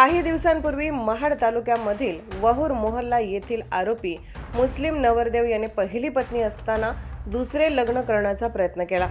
काही दिवसांपूर्वी महाड तालुक्यामधील वहूर मोहल्ला येथील आरोपी मुस्लिम नवरदेव याने पहिली पत्नी असताना दुसरे लग्न करण्याचा प्रयत्न केला.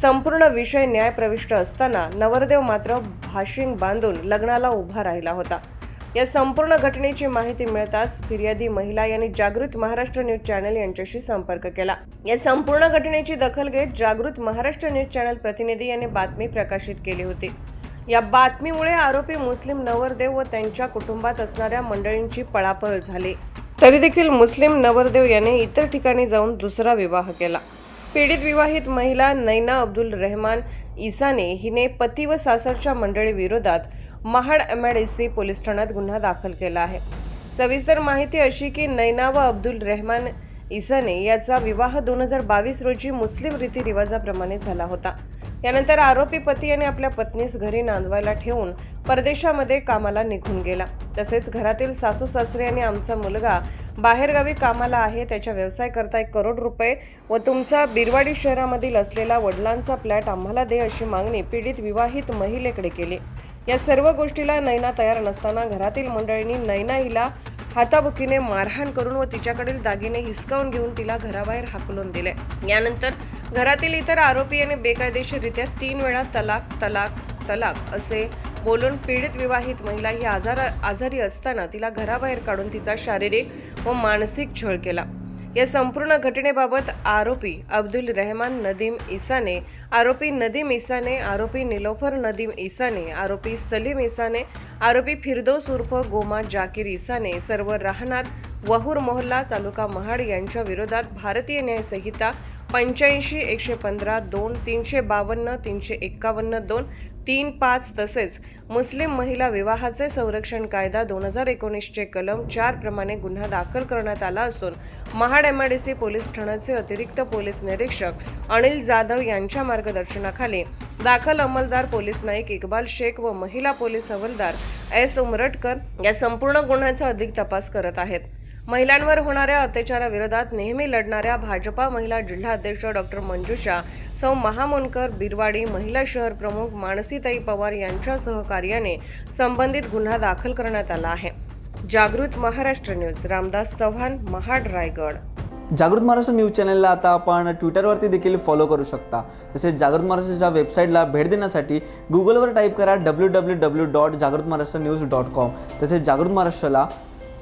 संपूर्ण विषय न्यायप्रविष्ट असताना नवरदेव मात्र भाशिंग बांधून लग्नाला उभा राहिला होता. या संपूर्ण घटनेची माहिती मिळताच फिर्यादी महिला यांनी जागृत महाराष्ट्र न्यूज चॅनल यांच्याशी संपर्क केला. या संपूर्ण घटनेची दखल घेत जागृत महाराष्ट्र न्यूज चॅनल प्रतिनिधी यांनी बातमी प्रकाशित केली होती. या बातमीमुळे आरोपी मुस्लिम नवरदेव व त्यांच्या कुटुंबात असणाऱ्या मंडळींची पळापळ झाली. तरी देखील मुस्लिम नवरदेव याने इतर ठिकाणी जाऊन दुसरा विवाह केला. पीडित विवाहित महिला नैना अब्दुल रहमान इसाने हिने पती व सासरच्या मंडळी विरोधात महाड सी पोलीस ठाण्यात गुन्हा दाखल केला आहे. सविस्तर माहिती अशी की नैना व अब्दुल रहमान इसाने याचा विवाह दोन हजार बावीस रोजी मुस्लिम रीतिरिवाजाप्रमाणे झाला होता. यानंतर आरोपी पती आणि आपल्या पत्नीस घरी नांदवायला ठेवून परदेशामध्ये कामाला निघून गेला. तसेच घरातील सासू सासरे आणि आमचा मुलगा बाहेरगावी कामाला आहे त्याच्या व्यवसाय करता एक करोड रुपये व तुमचा बिरवाडी शहरामधील असलेला वडिलांचा फ्लॅट आम्हाला दे अशी मागणी पीडित विवाहित महिलेकडे केली. या सर्व गोष्टीला नैना तयार नसताना घरातील मंडळींनी नैना हिला हाताबुकीने मारहाण करून व तिच्याकडील दागिने हिसकावून घेऊन तिला घराबाहेर हाकलून दिले. यानंतर घरातील इतर आरोपी यांनी बेकायदेशीररित्या तीन वेळा तलाक तलाक तलाक असे बोलून पीडित विवाहित महिला ही आजार आजारी असताना तिला घराबाहेर काढून तिचा शारीरिक व मानसिक छळ केला. या संपूर्ण घटनेबाबत आरोपी अब्दुल रहमान नदीम इसाने आरोपी नदीम इसाने आरोपी निलोफर नदीम इसाने आरोपी सलीम इसाने आरोपी फिरदोस उर्फ गोमा जाकीर इसाने सर्व राहणार वहूर मोहल्ला तालुका महाड यांच्या विरोधात भारतीय न्याय संहिता पंच्याऐंशी एकशे पंधरा दोन तीनशे बावन्न तीनशे एक्कावन्न दोन तीन पाच तसेच मुस्लिम महिला विवाहाचे संरक्षण कायदा दोन हजार एकोणीसचे कलम चार प्रमाणे गुन्हा दाखल करण्यात आला असून Mahad M I D C police ठाण्याचे अतिरिक्त पोलीस निरीक्षक अनिल जाधव यांच्या मार्गदर्शनाखाली दाखल अंमलदार पोलीस नाईक इक्बाल शेख व महिला पोलीस हवालदार एस उमरटकर या संपूर्ण गुन्ह्याचा अधिक तपास करत आहेत. महिलांवर होणाऱ्या अत्याचाराविरोधात नेहमी लढणाऱ्या भाजपा महिला जिल्हा अध्यक्ष डॉक्टर मंजुषा सौ महामोनकर बिरवाडी महिला शहर प्रमुख मानसीताई पवार यांच्या सहकार्याने संबंधित गुन्हा दाखल करण्यात आला आहे. जागृत महाराष्ट्र न्यूज रामदास चव्हाण महाड रायगड. जागृत महाराष्ट्र न्यूज चॅनलला आता आपण ट्विटरवरती देखील फॉलो करू शकता. तसेच जागृत महाराष्ट्राच्या वेबसाईटला भेट देण्यासाठी गुगलवर टाईप करा डब्ल्यू डब्ल्यू डब्ल्यू डॉट जागृत महाराष्ट्र न्यूज डॉट कॉम तसेच जागृत महाराष्ट्राला